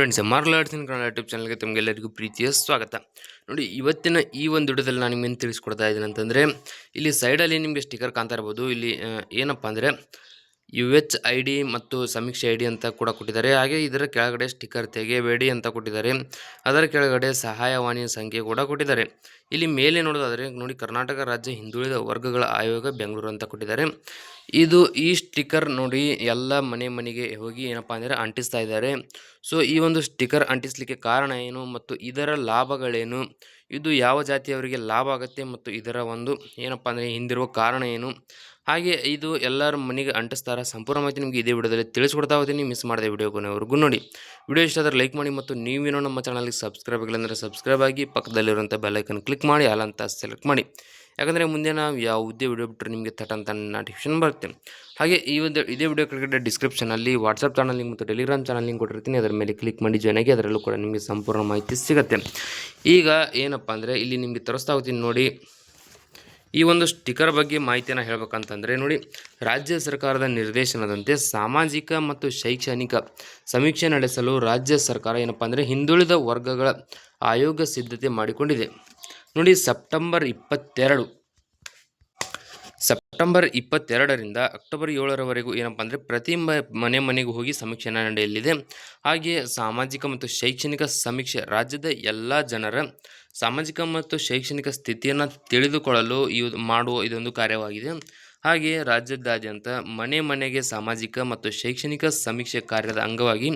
Friends arts in Kannada YouTube ಚಾನಲ್ಗೆ ತಮಗೆಲ್ಲರಿಗೂ ಪ್ರೀತಿಯ ಸ್ವಾಗತ. ನೋಡಿ, ಇವತ್ತಿನ ಈ ಒಂದು ವಿಡಿಯೋದಲ್ಲಿ ನಾನು ನಿಮಗೆ ತಿಳಿಸ್ಕೊಡ್ತಾ ಇದ್ದೀನಿ ಅಂತಂದರೆ, ಇಲ್ಲಿ ಸೈಡಲ್ಲಿ ನಿಮಗೆ ಸ್ಟಿಕರ್ ಕಾಣ್ತಾ ಇರ್ಬೋದು. ಇಲ್ಲಿ ಏನಪ್ಪ ಅಂದರೆ ಯು ಎಚ್ ಐ ಡಿ ಮತ್ತು ಸಮೀಕ್ಷೆ ಐ ಡಿ ಅಂತ ಕೂಡ ಕೊಟ್ಟಿದ್ದಾರೆ. ಹಾಗೆ ಇದರ ಕೆಳಗಡೆ ಸ್ಟಿಕ್ಕರ್ ತೆಗೆಯಬೇಡಿ ಅಂತ ಕೊಟ್ಟಿದ್ದಾರೆ. ಅದರ ಕೆಳಗಡೆ ಸಹಾಯವಾಣಿ ಸಂಖ್ಯೆ ಕೂಡ ಕೊಟ್ಟಿದ್ದಾರೆ. ಇಲ್ಲಿ ಮೇಲೆ ನೋಡೋದಾದರೆ ನೋಡಿ ಕರ್ನಾಟಕ ರಾಜ್ಯ ಹಿಂದುಳಿದ ವರ್ಗಗಳ ಆಯೋಗ ಬೆಂಗಳೂರು ಅಂತ ಕೊಟ್ಟಿದ್ದಾರೆ. ಇದು ಈ ಸ್ಟಿಕ್ಕರ್ ನೋಡಿ ಎಲ್ಲ ಮನೆ ಮನೆಗೆ ಹೋಗಿ ಏನಪ್ಪ ಅಂದರೆ ಅಂಟಿಸ್ತಾ ಇದ್ದಾರೆ. ಸೊ ಈ ಒಂದು ಸ್ಟಿಕ್ಕರ್ ಅಂಟಿಸ್ಲಿಕ್ಕೆ ಕಾರಣ ಏನು ಮತ್ತು ಇದರ ಲಾಭಗಳೇನು? ಇದು ಯಾವ ಜಾತಿಯವರಿಗೆ ಲಾಭ ಆಗುತ್ತೆ ಮತ್ತು ಇದರ ಒಂದು ಏನಪ್ಪ ಅಂದರೆ ಹಿಂದಿರುವ ಕಾರಣ ಏನು? ಹಾಗೆ ಇದು ಎಲ್ಲರ ಮನೆಗೆ ಅಂಟಿಸ್ತಾರ? ಸಂಪೂರ್ಣ ಮಾಹಿತಿ ನಿಮಗೆ ಇದೇ ವಿಡಿಯೋದಲ್ಲಿ ತಿಳಿಸ್ಕೊಡ್ತಾ ಹೋಗ್ತೀನಿ. ಮಿಸ್ ಮಾಡಿದೆ ವಿಡಿಯೋ ಕೊನೆವರೆಗೂ ನೋಡಿ. ವಿಡಿಯೋ ಇಷ್ಟ ಆದರೆ ಲೈಕ್ ಮಾಡಿ ಮತ್ತು ನೀವೇನೋ ನಮ್ಮ ಚಾನಲ್ಗೆ ಸಬ್ಸ್ಕ್ರೈಬ್ ಆಗಿಲ್ಲ ಅಂದರೆ ಸಬ್ಸ್ಕ್ರೈಬ್ ಆಗಿ ಪಕ್ಕದಲ್ಲಿರುವಂಥ ಬೆಲ್ಲೈಕನ್ ಕ್ಲಿಕ್ ಮಾಡಿ ಅಲ್ಲ ಅಂತ ಸೆಲೆಕ್ಟ್ ಮಾಡಿ. ಯಾಕಂದರೆ ಮುಂದೆ ನಾವು ಯಾವುದೇ ವಿಡಿಯೋ ಬಿಟ್ಟರೆ ನಿಮಗೆ ತಟಂತ ನೋಟಿಫಿಕೇಶನ್ ಬರುತ್ತೆ. ಹಾಗೆ ಈ ಒಂದು ಇದೇ ವಿಡಿಯೋ ಕೆಳಗಡೆ ಡಿಸ್ಕ್ರಿಪ್ಷನಲ್ಲಿ ವಾಟ್ಸಪ್ ಚಾನಲ್ ಲಿಂಕ್ ಮತ್ತು ಟೆಲಿಗ್ರಾಮ್ ಚಾನಲ್ ಲಿಂಕ್ ಕೊಟ್ಟಿರ್ತೀನಿ. ಅದರ ಮೇಲೆ ಕ್ಲಿಕ್ ಮಾಡಿ ಜಾಯ್ನ್ ಆಗಿ ಅದರಲ್ಲೂ ಕೂಡ ನಿಮಗೆ ಸಂಪೂರ್ಣ ಮಾಹಿತಿ ಸಿಗುತ್ತೆ. ಈಗ ಏನಪ್ಪ ಅಂದರೆ ಇಲ್ಲಿ ನಿಮಗೆ ತೋರಿಸ್ತಾ ಹೋಗ್ತೀನಿ ನೋಡಿ. ಈ ಒಂದು ಸ್ಟಿಕರ್ ಬಗ್ಗೆ ಮಾಹಿತಿಯನ್ನು ಹೇಳಬೇಕಂತಂದರೆ ನೋಡಿ, ರಾಜ್ಯ ಸರ್ಕಾರದ ನಿರ್ದೇಶನದಂತೆ ಸಾಮಾಜಿಕ ಮತ್ತು ಶೈಕ್ಷಣಿಕ ಸಮೀಕ್ಷೆ ನಡೆಸಲು ರಾಜ್ಯ ಸರ್ಕಾರ ಏನಪ್ಪ ಅಂದರೆ ಹಿಂದುಳಿದ ವರ್ಗಗಳ ಆಯೋಗ ಸಿದ್ಧತೆ ಮಾಡಿಕೊಂಡಿದೆ. ನೋಡಿ, ಸೆಪ್ಟೆಂಬರ್ ಇಪ್ಪತ್ತೆರಡು. ಸೆಪ್ಟೆಂಬರ್ ಇಪ್ಪತ್ತೆರಡರಿಂದ ಅಕ್ಟೋಬರ್ ಏಳರವರೆಗೂ ಏನಪ್ಪ ಅಂದರೆ ಪ್ರತಿ ಮನೆ ಮನೆಗೂ ಹೋಗಿ ಸಮೀಕ್ಷೆ ನಡೆಯಲಿದೆ. ಹಾಗೆಯೇ ಸಾಮಾಜಿಕ ಮತ್ತು ಶೈಕ್ಷಣಿಕ ಸಮೀಕ್ಷೆ, ರಾಜ್ಯದ ಎಲ್ಲ ಜನರ ಸಾಮಾಜಿಕ ಮತ್ತು ಶೈಕ್ಷಣಿಕ ಸ್ಥಿತಿಯನ್ನು ತಿಳಿದುಕೊಳ್ಳಲು ಇದು ಮಾಡುವ ಇದೊಂದು ಕಾರ್ಯವಾಗಿದೆ. ಹಾಗೆಯೇ ರಾಜ್ಯದಾದ್ಯಂತ ಮನೆ ಮನೆಗೆ ಸಾಮಾಜಿಕ ಮತ್ತು ಶೈಕ್ಷಣಿಕ ಸಮೀಕ್ಷೆ ಕಾರ್ಯದ ಅಂಗವಾಗಿ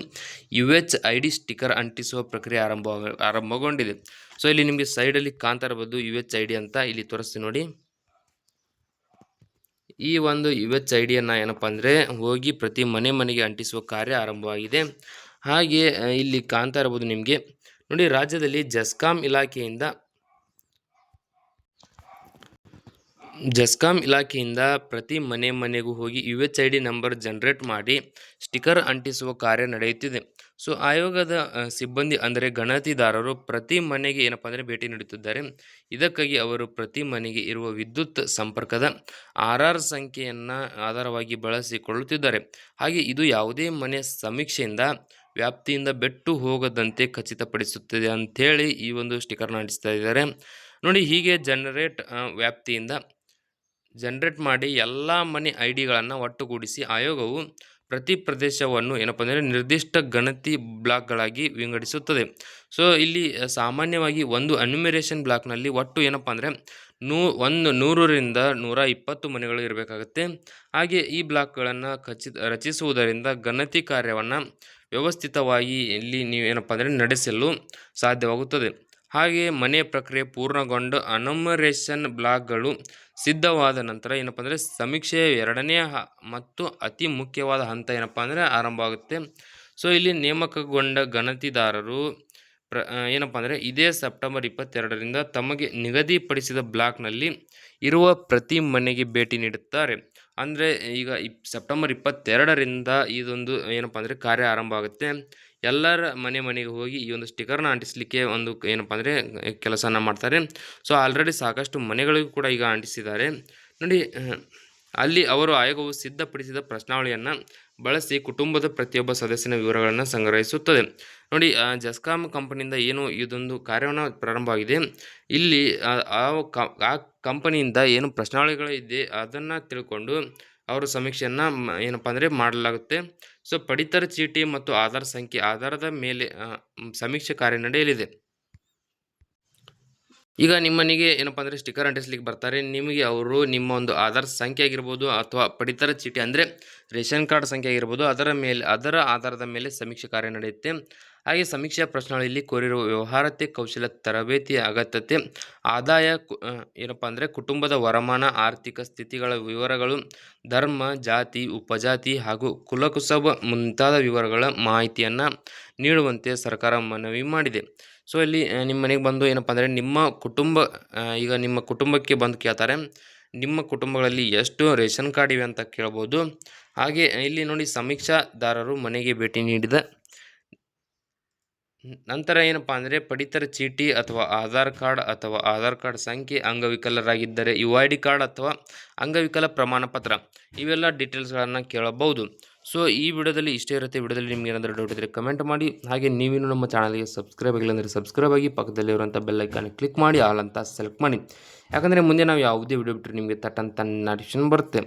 U H I D sticker ಅಂಟಿಸುವ ಪ್ರಕ್ರಿಯೆ ಆರಂಭ, ಆರಂಭಗೊಂಡಿದೆ. ಸೊ ಇಲ್ಲಿ ನಿಮಗೆ ಸೈಡಲ್ಲಿ ಕಾಣ್ತಾ ಇರ್ಬೋದು ಯು ಎಚ್ ಐ ಡಿ ಅಂತ ಇಲ್ಲಿ ತೋರಿಸ್ತೀನಿ ನೋಡಿ. ಈ ಒಂದು ಯು ಎಚ್ ಐ ಡಿಯನ್ನು ಏನಪ್ಪ ಅಂದರೆ ಹೋಗಿ ಪ್ರತಿ ಮನೆ ಮನೆಗೆ ಅಂಟಿಸುವ ಕಾರ್ಯ ಆರಂಭವಾಗಿದೆ. ಹಾಗೆ ಇಲ್ಲಿ ಕಾಣ್ತಾ ಇರ್ಬೋದು ನಿಮಗೆ ನೋಡಿ, ರಾಜ್ಯದಲ್ಲಿ ಜಸ್ಕಾಂ ಇಲಾಖೆಯಿಂದ ಜಸ್ಕಾಂ ಇಲಾಖೆಯಿಂದ ಪ್ರತಿ ಮನೆ ಮನೆಗೂ ಹೋಗಿ U H I D number generate ಮಾಡಿ ಸ್ಟಿಕರ್ ಅಂಟಿಸುವ ಕಾರ್ಯ ನಡೆಯುತ್ತಿದೆ. ಸೊ, ಆಯೋಗದ ಸಿಬ್ಬಂದಿ ಅಂದರೆ ಗಣತಿದಾರರು ಪ್ರತಿ ಮನೆಗೆ ಏನಪ್ಪ ಅಂದರೆ ಭೇಟಿ ನೀಡುತ್ತಿದ್ದಾರೆ. ಇದಕ್ಕಾಗಿ ಅವರು ಪ್ರತಿ ಮನೆಗೆ ಇರುವ ವಿದ್ಯುತ್ ಸಂಪರ್ಕದ ಆರ್ ಆರ್ ಸಂಖ್ಯೆಯನ್ನು ಆಧಾರವಾಗಿ ಬಳಸಿಕೊಳ್ಳುತ್ತಿದ್ದಾರೆ. ಹಾಗೆ ಇದು ಯಾವುದೇ ಮನೆ ಸಮೀಕ್ಷೆಯಿಂದ ವ್ಯಾಪ್ತಿಯಿಂದ ಬೆಟ್ಟು ಹೋಗದಂತೆ ಖಚಿತಪಡಿಸುತ್ತದೆ ಅಂಥೇಳಿ ಈ ಒಂದು ಸ್ಟಿಕರ್ನ ಅಂಟಿಸ್ತಾ ಇದ್ದಾರೆ. ನೋಡಿ, ಹೀಗೆ ಜನರೇಟ್ ವ್ಯಾಪ್ತಿಯಿಂದ ಜನರೇಟ್ ಮಾಡಿ ಎಲ್ಲ ಮನೆ ಐ ಡಿಗಳನ್ನು ಒಟ್ಟುಗೂಡಿಸಿ ಆಯೋಗವು ಪ್ರತಿ ಪ್ರದೇಶವನ್ನು ಏನಪ್ಪ ಅಂದರೆ ನಿರ್ದಿಷ್ಟ ಗಣತಿ ಬ್ಲಾಕ್ಗಳಾಗಿ ವಿಂಗಡಿಸುತ್ತದೆ. ಸೊ ಇಲ್ಲಿ ಸಾಮಾನ್ಯವಾಗಿ ಒಂದು ಅನ್ಯುಮಿರೇಷನ್ ಬ್ಲಾಕ್ನಲ್ಲಿ ಒಟ್ಟು ಏನಪ್ಪ ಅಂದರೆ ನೂ, ಒಂದು ನೂರರಿಂದ ನೂರ ಇಪ್ಪತ್ತು ಮನೆಗಳು ಇರಬೇಕಾಗುತ್ತೆ. ಹಾಗೆ ಈ ಬ್ಲಾಕ್ಗಳನ್ನು ಖಚಿತ ರಚಿಸುವುದರಿಂದ ಗಣತಿ ಕಾರ್ಯವನ್ನು ವ್ಯವಸ್ಥಿತವಾಗಿ ಇಲ್ಲಿ ನೀವು ಏನಪ್ಪ ಅಂದರೆ ನಡೆಸಲು ಸಾಧ್ಯವಾಗುತ್ತದೆ. ಹಾಗೆ ಮನೆ ಪ್ರಕ್ರಿಯೆ ಪೂರ್ಣಗೊಂಡು ಅನುಮರೇಷನ್ ಬ್ಲಾಕ್ಗಳು ಸಿದ್ಧವಾದ ನಂತರ ಏನಪ್ಪ ಅಂದರೆ ಸಮೀಕ್ಷೆಯ ಎರಡನೇ ಮತ್ತು ಅತಿ ಮುಖ್ಯವಾದ ಹಂತ ಏನಪ್ಪ ಅಂದರೆ ಆರಂಭ ಆಗುತ್ತೆ. ಸೊ, ಇಲ್ಲಿ ನೇಮಕಗೊಂಡ ಗಣತಿದಾರರು ಪ್ರ ಏನಪ್ಪ ಅಂದರೆ ಇದೇ ಸೆಪ್ಟೆಂಬರ್ ಇಪ್ಪತ್ತೆರಡರಿಂದ ತಮಗೆ ನಿಗದಿಪಡಿಸಿದ ಬ್ಲಾಕ್ನಲ್ಲಿ ಇರುವ ಪ್ರತಿ ಮನೆಗೆ ಭೇಟಿ ನೀಡುತ್ತಾರೆ. ಅಂದರೆ ಈಗ ಇಪ್, ಸೆಪ್ಟೆಂಬರ್ ಇಪ್ಪತ್ತೆರಡರಿಂದ ಇದೊಂದು ಏನಪ್ಪ ಅಂದರೆ ಕಾರ್ಯ ಆರಂಭ ಆಗುತ್ತೆ. ಎಲ್ಲರ ಮನೆ ಮನೆಗೆ ಹೋಗಿ ಈ ಒಂದು ಸ್ಟಿಕರ್ನ ಅಂಟಿಸಲಿಕ್ಕೆ ಒಂದು ಏನಪ್ಪ ಅಂದರೆ ಕೆಲಸನ ಮಾಡ್ತಾರೆ. ಸೊ ಆಲ್ರೆಡಿ ಸಾಕಷ್ಟು ಮನೆಗಳಿಗೂ ಕೂಡ ಈಗ ಅಂಟಿಸಿದ್ದಾರೆ. ನೋಡಿ ಅಲ್ಲಿ ಅವರು ಆಯೋಗವು ಸಿದ್ಧಪಡಿಸಿದ ಪ್ರಶ್ನಾವಳಿಯನ್ನು ಬಳಸಿ ಕುಟುಂಬದ ಪ್ರತಿಯೊಬ್ಬ ಸದಸ್ಯನ ವಿವರಗಳನ್ನು ಸಂಗ್ರಹಿಸುತ್ತದೆ. ನೋಡಿ ಆ, ಜಸ್ಕಾಂ ಕಂಪನಿಯಿಂದ ಏನು ಇದೊಂದು ಕಾರ್ಯವನ್ನು ಪ್ರಾರಂಭವಾಗಿದೆ. ಇಲ್ಲಿ ಆ ಕಂಪನಿಯಿಂದ ಏನು ಪ್ರಶ್ನಾವಳಿಗಳಿದೆ ಅದನ್ನು ತಿಳ್ಕೊಂಡು ಅವರು ಸಮೀಕ್ಷೆಯನ್ನು ಏನಪ್ಪ ಅಂದರೆ ಮಾಡಲಾಗುತ್ತೆ. ಸೊ ಪಡಿತರ ಚೀಟಿ ಮತ್ತು ಆಧಾರ್ ಸಂಖ್ಯೆ, ಆಧಾರದ ಮೇಲೆ ಸಮೀಕ್ಷೆ ಕಾರ್ಯ ನಡೆಯಲಿದೆ. ಈಗ ನಿಮ್ಮನಿಗೆ ಏನಪ್ಪ ಅಂದರೆ ಸ್ಟಿಕರ್ ಅಂಟಿಸ್ಲಿಕ್ಕೆ ಬರ್ತಾರೆ. ನಿಮಗೆ ಅವರು ನಿಮ್ಮ ಒಂದು ಆಧಾರ್ ಸಂಖ್ಯೆ ಆಗಿರ್ಬೋದು ಅಥವಾ ಪಡಿತರ ಚೀಟಿ ಅಂದರೆ ರೇಷನ್ ಕಾರ್ಡ್ ಸಂಖ್ಯೆ ಆಗಿರ್ಬೋದು, ಅದರ ಮೇಲೆ, ಅದರ ಆಧಾರದ ಮೇಲೆ ಸಮೀಕ್ಷೆ ಕಾರ್ಯ ನಡೆಯುತ್ತೆ. ಹಾಗೆ ಸಮೀಕ್ಷಾ ಪ್ರಶ್ನೆಗಳಲ್ಲಿ ಕೋರಿರುವ ವ್ಯವಹಾರತೆ ಕೌಶಲ್ಯ ತರಬೇತಿ ಅಗತ್ಯತೆ, ಆದಾಯ ಏನಪ್ಪ ಅಂದರೆ ಕುಟುಂಬದ ವರಮಾನ, ಆರ್ಥಿಕ ಸ್ಥಿತಿಗಳ ವಿವರಗಳು, ಧರ್ಮ, ಜಾತಿ, ಉಪಜಾತಿ ಹಾಗೂ ಕುಲಕುಸಬ ಮುಂತಾದ ವಿವರಗಳ ಮಾಹಿತಿಯನ್ನು ನೀಡುವಂತೆ ಸರ್ಕಾರ ಮನವಿ ಮಾಡಿದೆ. ಸೊ, ಇಲ್ಲಿ ನಿಮ್ಮ ಮನೆಗೆ ಬಂದು ಏನಪ್ಪ ಅಂದರೆ ನಿಮ್ಮ ಕುಟುಂಬ ಈಗ ನಿಮ್ಮ ಕುಟುಂಬಕ್ಕೆ ಬಂದು ಕೇಳ್ತಾರೆ ನಿಮ್ಮ ಕುಟುಂಬಗಳಲ್ಲಿ ಎಷ್ಟು ರೇಷನ್ ಕಾರ್ಡ್ ಇವೆ ಅಂತ ಕೇಳ್ಬೋದು. ಹಾಗೆ ಇಲ್ಲಿ ನೋಡಿ ಸಮೀಕ್ಷಾದಾರರು ಮನೆಗೆ ಭೇಟಿ ನೀಡಿದ ನಂತರ ಏನಪ್ಪ ಅಂದರೆ ಪಡಿತರ ಚೀಟಿ ಅಥವಾ ಆಧಾರ್ ಕಾರ್ಡ್ ಅಥವಾ ಆಧಾರ್ ಕಾರ್ಡ್ ಸಂಖ್ಯೆ ಅಂಗವಿಕಲರಾಗಿದ್ದರೆ ಯು ಐ ಡಿ ಕಾರ್ಡ್ ಅಥವಾ ಅಂಗವಿಕಲ ಪ್ರಮಾಣ ಪತ್ರ ಇವೆಲ್ಲ ಡೀಟೇಲ್ಸ್ಗಳನ್ನು ಕೇಳಬಹುದು. ಸೊ ಈ ವಿಡಿಯೋದಲ್ಲಿ ಇಷ್ಟೇ ಇರುತ್ತೆ. ವಿಡಿಯೋದಲ್ಲಿ ನಿಮ್ಗೆ ಏನಾದರೂ ಡೌಟ್ ಇದ್ದರೆ ಕಮೆಂಟ್ ಮಾಡಿ. ಹಾಗೆ ನೀವೇನು ನಮ್ಮ ಚಾನಲ್ಗೆ ಸಬ್ಸ್ಕ್ರೈಬ್ ಆಗಿಲ್ಲ ಅಂದರೆ ಸಬ್ಸ್ಕ್ರೈಬ್ ಆಗಿ ಪಕ್ಕದಲ್ಲಿರುವಂಥ ಬೆಲ್ ಐಕಾನ್ ಕ್ಲಿಕ್ ಮಾಡಿ ಆಲ್ ಅಂತ ಸೆಲೆಕ್ಟ್ ಮಾಡಿ. ಯಾಕಂದರೆ ಮುಂದೆ ನಾವು ಯಾವುದೇ ವಿಡಿಯೋ ಬಿಟ್ಟರೆ ನಿಮಗೆ ತಟ್ಟಂತ ನಡಿಷನ್ ಬರುತ್ತೆ.